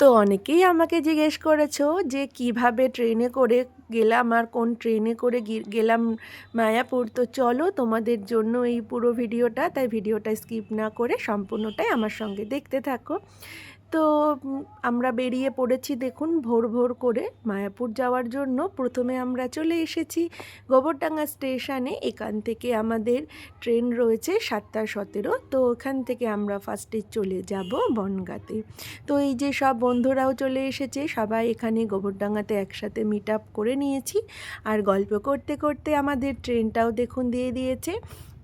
তো অনেকেই আমাকে জিজ্ঞেস করেছ যে কীভাবে ট্রেনে করে গেলাম আর কোন ট্রেনে করে গেলাম মায়াপুর। তো চলো তোমাদের জন্য এই পুরো ভিডিওটা, তাই ভিডিওটা স্কিপ না করে সম্পূর্ণটাই আমার সঙ্গে দেখতে থাকো। তো আমরা বেরিয়ে পড়েছি দেখুন ভোর ভোর করে মায়াপুর যাওয়ার জন্য। প্রথমে আমরা চলে এসেছি গোবরডাঙ্গা স্টেশনে। এখান থেকে আমাদের ট্রেন রয়েছে সাতটা সতেরো। তো ওখান থেকে আমরা ফার্স্টে চলে যাব বনগাঁতে। তো এই যে সব বন্ধুরাও চলে এসেছে, সবাই এখানে গোবরডাঙ্গাতে একসাথে মিট আপ করে নিয়েছি। আর গল্প করতে করতে আমাদের ট্রেনটাও দেখুন দিয়ে দিয়েছে।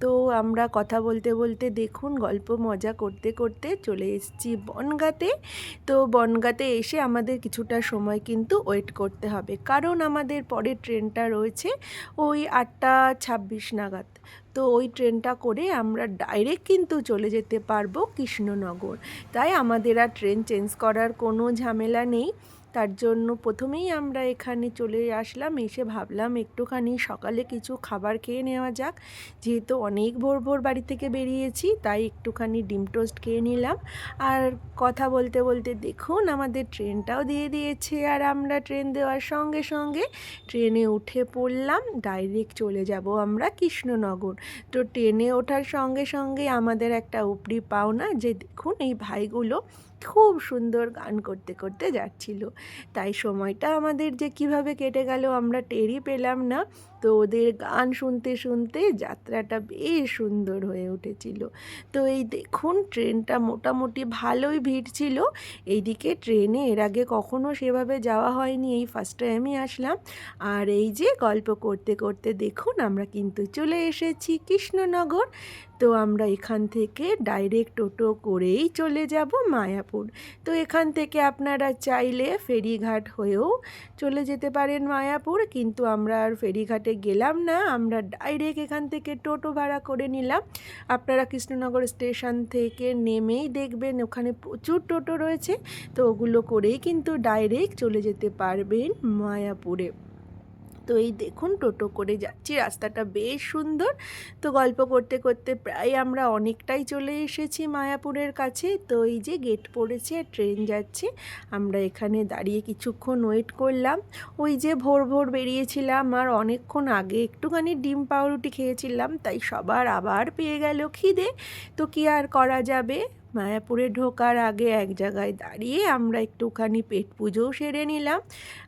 তো আমরা কথা বলতে বলতে দেখুন, গল্প মজা করতে করতে চলে এসেছি বনগাঁতে। তো বনগাঁতে এসে আমাদের কিছুটা সময় কিন্তু ওয়েট করতে হবে। কারণ আমাদের পরের ট্রেনটা রয়েছে ওই আটটা ছাব্বিশ নাগাদ। তো ওই ট্রেনটা করে আমরা ডাইরেক্ট কিন্তু চলে যেতে পারব কৃষ্ণনগর। তাই আমাদের আর ট্রেন চেঞ্জ করার কোনো ঝামেলা নেই। তার জন্য প্রথমেই আমরা এখানে চলে আসলাম, এসে ভাবলাম একটুখানি সকালে কিছু খাবার খেয়ে নেওয়া যাক। যেহেতু অনেক ভোর ভোর বাড়ি থেকে বেরিয়েছি, তাই একটুখানি ডিম টোস্ট খেয়ে নিলাম। আর কথা বলতে বলতে দেখুন, আমাদের ট্রেনটাও দিয়ে দিয়েছে আর আমরা ট্রেন দেওয়ার সঙ্গে সঙ্গে ট্রেনে উঠে পড়লাম, ডাইরেক্ট চলে যাব আমরা কৃষ্ণনগর। তো ট্রেনে ওঠার সঙ্গে সঙ্গে আমাদের একটা উপরি পাওনা যে দেখুন, এই ভাইগুলো খুব সুন্দর গান করতে করতে যাচ্ছিল। তাই সময়টা আমাদের যে কীভাবে কেটে গেল আমরা টেরই পেলাম না। তো ওদের গান শুনতে শুনতে যাত্রাটা বেশ সুন্দর হয়ে উঠেছিল। তো এই দেখুন ট্রেনটা মোটামুটি ভালোই ভিড় ছিল। এইদিকে ট্রেনে এর আগে কখনো সেভাবে যাওয়া হয়নি, এই ফার্স্ট টাইমই আসলাম। আর এই যে গল্প করতে করতে দেখুন আমরা কিন্তু চলে এসেছি কৃষ্ণনগর। তো আমরা এখান থেকে ডাইরেক্ট টোটো করেই চলে যাব মায়াপুর। তো এখান থেকে আপনারা চাইলে ফেরিঘাট হয়েও চলে যেতে পারেন মায়াপুর, কিন্তু আমরা আর ফেরিঘাটে গেলাম না। আমরা ডাইরেক্ট এখান থেকে টোটো ভাড়া করে নিলাম। আপনারা কৃষ্ণনগর স্টেশন থেকে নেমেই দেখবেন ওখানে প্রচুর টোটো রয়েছে। তো ওগুলো করেই কিন্তু ডাইরেক্ট চলে যেতে পারবেন মায়াপুরে। তো এই দেখুন টোটো করে যাচ্ছি, রাস্তাটা বেশ সুন্দর। তো গল্প করতে করতে প্রায় আমরা অনেকটাই চলে এসেছি মায়াপুরের কাছে। তো এই যে গেট পড়েছে ট্রেন যাচ্ছে, আমরা এখানে দাঁড়িয়ে কিছুক্ষণ ওয়েট করলাম। ওই যে ভোর ভোর বেরিয়েছিলাম আর অনেকক্ষণ আগে একটুখানি ডিম পাউরুটি খেয়েছিলাম, তাই সবার আবার পেয়ে গেল খিদে। তো কি আর করা যাবে? মায়াপুরে ঢোকার আগে এক জায়গায় দাঁড়িয়ে আমরা একটুখানি পেট পুজোও সেরে নিলাম।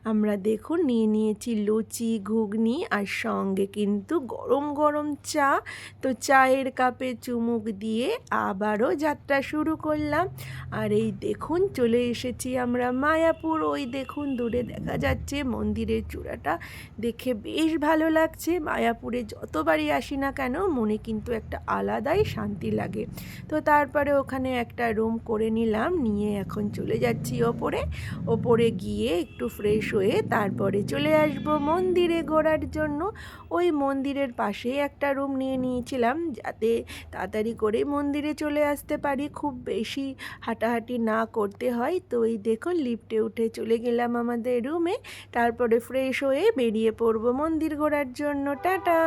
আমরা দেখুন নিয়ে নিয়েছি লুচি, ঘুগনি আর সঙ্গে কিন্তু গরম গরম চা। তো চায়ের কাপে চুমুক দিয়ে আবারও যাত্রা শুরু করলাম। আর এই দেখুন চলে এসেছি আমরা মায়াপুর। ওই দেখুন, দূরে দেখা যাচ্ছে মন্দিরের চূড়াটা। দেখে বেশ ভালো লাগছে। মায়াপুরে যতবারই আসি না কেন, মনে কিন্তু একটা আলাদাই শান্তি লাগে। তো তারপরে ওখানে একটা রুম করে নিলাম, নিয়ে এখন চলে যাচ্ছি ওপরে। ওপরে গিয়ে একটু ফ্রেশ হয়ে তারপরে চলে আসব মন্দিরে ঘোরার জন্য। ওই মন্দিরের পাশেই একটা রুম নিয়ে নিয়েছিলাম, যাতে তাড়াতাড়ি করে মন্দিরে চলে আসতে পারি। খুব বেশি হাঁটাহাঁটি না করতে হয়। তো এই দেখুন লিফটে উঠে চলে গেলাম আমাদের রুমে তারপরে ফ্রেশ হয়ে বেরিয়ে পড়ব মন্দির ঘোরার জন্য। টাটা!